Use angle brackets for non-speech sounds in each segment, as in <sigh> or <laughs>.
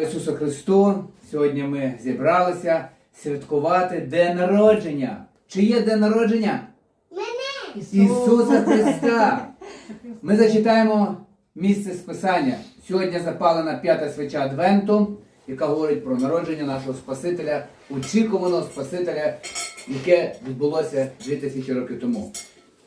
Ісусу Христу, сьогодні ми зібралися святкувати день народження. Чи є день народження? Ісуса Христа. <laughs> Ми зачитаємо місце з Писання. Сьогодні запалена п'ята свеча Адвенту, яка говорить про народження нашого Спасителя, очікуваного Спасителя, яке відбулося 2000 років тому.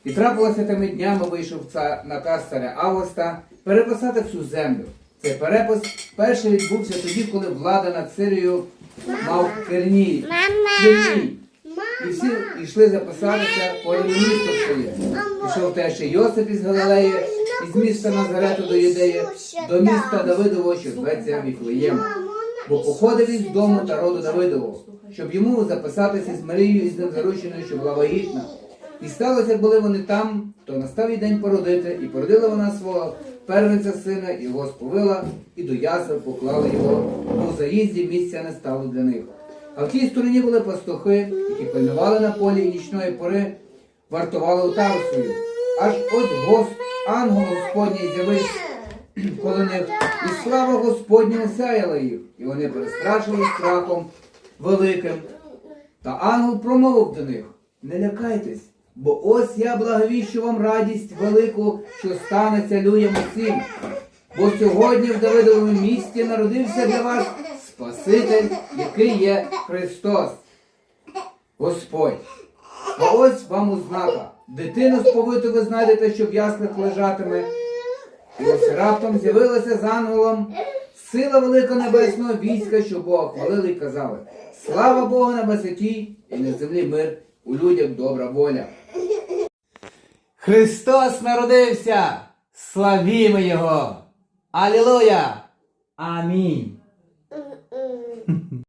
І трапилося тими днями вийшов наказ царя Августа переписати всю землю. Цей перепис перший відбувся тоді, коли влада над Сирією мав Керній. Керній. І всі йшли записатися по місто своє. Пішов теж і Йосип із Галилеї, із міста Назарету до Юдеї, до міста Давидового, що зветься Віфлеєм. Бо походив із дому та роду Давидового, щоб йому записатися з Марією із ним зарученою, що була вагітна. І сталося, як були вони там, то настав їй день породити, і породила вона свого первенця сина, його сповила, і до ясел поклали його, бо в заїзді місця не стало для них. А в тій стороні були пастухи, які пильнували на полі і нічної пори, вартували отару свою. Аж ось гос, ангел Господній з'явився <clears throat> коло них, і слава Господня осяяла їх, і вони перестрашили страхом великим. Та ангел промовив до них: не лякайтесь, бо ось я благовіщу вам радість велику, що станеться людям усім. Бо сьогодні в Давидовому місті народився для вас Спаситель, який є Христос, Господь. А ось вам ознака. Дитину сповиту ви знайдете, що в яслах лежатиме. І ось раптом з'явилася з ангелом сила велика небесного війська, що Бога хвалили і казали. Слава Богу на висоті і на землі мир, у людях добра воля. <laughs> Христос народився! Славімо Його! Алілуя! Амінь!